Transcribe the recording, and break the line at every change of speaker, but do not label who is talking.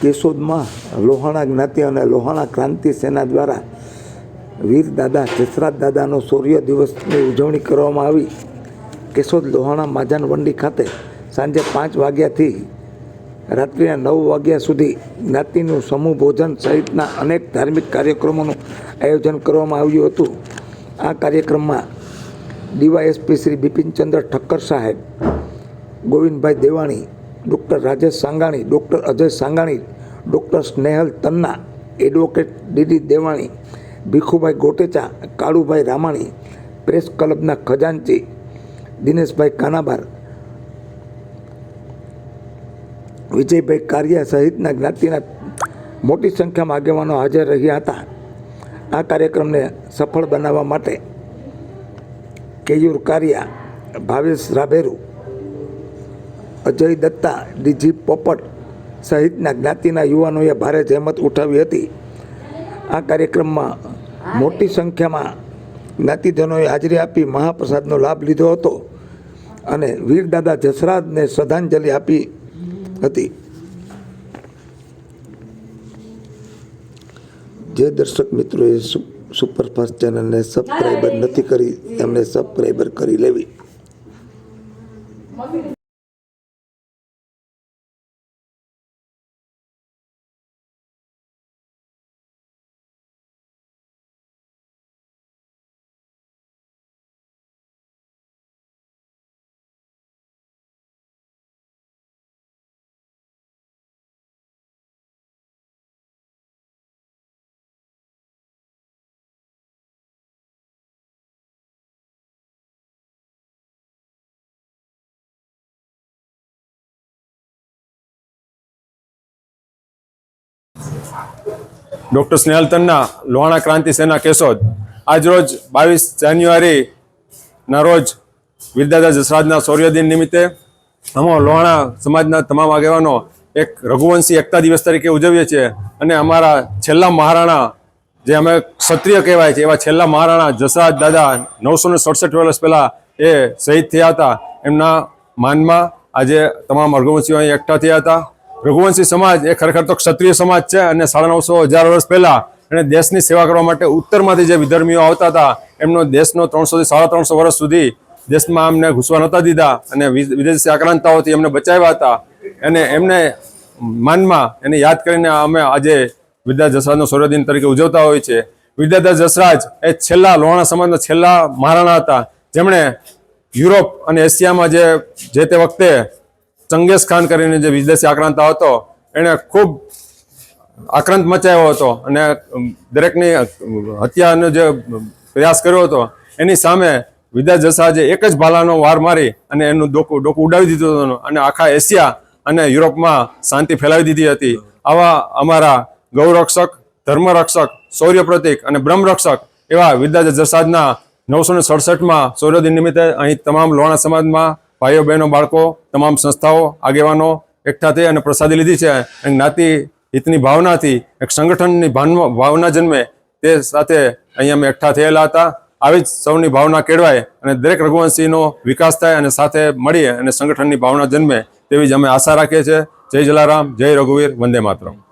કેશોદમાં લોહાણા જ્ઞાતિ અને લોહાણા ક્રાંતિ સેના દ્વારા વીર દાદા જસરાજ દાદાનો શૌર્ય દિવસની ઉજવણી કરવામાં આવી. કેશોદ લોહાણા માજાન વંડી ખાતે સાંજે પાંચ વાગ્યાથી રાત્રિના નવ વાગ્યા સુધી જ્ઞાતિનું સમૂહ ભોજન સહિતના અનેક ધાર્મિક કાર્યક્રમોનું આયોજન કરવામાં આવ્યું હતું. આ કાર્યક્રમમાં ડીવાયએસપી શ્રી બિપિનચંદ્ર ઠક્કર સાહેબ, Govindbhai Devani doctor Rajesh Sangani, doctor Ajay Sangani, doctor Snehal Tanna, advocate DD Devani, Bhikhubhai Gotecha, Kalubhai Ramani, press ક્લબના ખજાનચી, દિનેશભાઈ કાનાબાર, વિજયભાઈ કારિયા સહિતના જ્ઞાતિના મોટી સંખ્યામાં આગેવાનો હાજર રહ્યા હતા. આ કાર્યક્રમને સફળ બનાવવા માટે કેયુર કારિયા, ભાવેશ રાભેરુ અજય દત્તા, ડીજી પોપટ સહિતના જ્ઞાતિના યુવાનોએ ભારે જહેમત ઉઠાવી હતી. આ કાર્યક્રમમાં મોટી સંખ્યામાં જ્ઞાતિજનોએ હાજરી આપી મહાપ્રસાદનો લાભ લીધો હતો અને વીરદાદા જસરાજને શ્રદ્ધાંજલિ આપી હતી. જે દર્શક મિત્રોએ સુપરફાસ્ટ ચેનલને સબસ્ક્રાઈબર નથી કરી, એમને સબસ્ક્રાઈબર કરી લેવી.
ડૉક્ટર સ્નેહલ તન્ના, લોહાણા ક્રાંતિ સેના કેશોદ. આજરોજ બાવીસ જાન્યુઆરીના રોજ વિરદાદા જસરાજના શૌર્યદિન નિમિત્તે અમે લોહાણા સમાજના તમામ આગેવાનો એક રઘુવંશી એકતા દિવસ તરીકે ઉજવીએ છીએ અને અમારા છેલ્લા મહારાણા જે અમે ક્ષત્રિય કહેવાય છે, એવા છેલ્લા મહારાણા જસરાજ દાદા નવસો ને સડસઠ વર્ષ પહેલાં એ શહીદ થયા હતા. એમના માનમાં આજે તમામ રઘુવંશીઓ એકઠા થયા હતા. રઘુવંશી સમાજ એ ખરેખર તો ક્ષત્રિય સમાજ છે અને સાડા નવસો હજાર વર્ષ પહેલા એણે દેશની સેવા કરવા માટે ઉત્તરમાંથી જે વિધર્મીઓ આવતા હતા, એમનો દેશનો ત્રણસોથી સાડા ત્રણસો વર્ષ સુધી દેશમાં અમને ઘૂસવા નહોતા દીધા અને વિદેશી આક્રાંતાઓથી એમને બચાવ્યા હતા. અને એમને માનમાં એને યાદ કરીને અમે આજે વિદ્યા જસરાજનો સૂર્યદિન તરીકે ઉજવતા હોય છે. વિદ્યાધર જસરાજ એ છેલ્લા લોહાણા સમાજના છેલ્લા મહારાણા હતા. જેમણે યુરોપ અને એશિયામાં જે જે તે વખતે ચંગેઝ ખાન કરીને જે વિદેશી આક્રાંત હતો, એણે ખૂબ આક્રાંત મચાવ્યો હતો અને દરેકની હત્યાનો જે પ્રયાસ કર્યો હતો, એની સામે વિદ્યા જસાજે એક જ ભાલાનો વાર મારી અને એનું ડોકું ડોકું ઉડાવી દીધું હતું અને આખા એશિયા અને યુરોપમાં શાંતિ ફેલાવી દીધી હતી. આવા અમારા ગૌરક્ષક, ધર્મરક્ષક શૌર્ય પ્રતિક અને બ્રહ્મરક્ષક એવા વિદ્યા જસાજના નવસો ને સડસઠમાં સૂર્યદિન નિમિત્તે અહીં તમામ લોણા સમાજમાં ભાઈઓ, બહેનો, બાળકો, તમામ સંસ્થાઓ, આગેવાનો એકઠા થઈ અને પ્રસાદી લીધી છે. અને જ્ઞાતિ હિતની ભાવનાથી, એક સંગઠનની ભાવના જન્મે તે સાથે અહીંયા અમે એકઠા થયેલા હતા. આવી જ સૌની ભાવના કેળવાય અને દરેક રઘુવંશીનો વિકાસ થાય અને સાથે મળીએ અને સંગઠનની ભાવના જન્મે તેવી જ અમે આશા રાખીએ છીએ. જય જલારામ, જય રઘુવીર, વંદે માતરમ.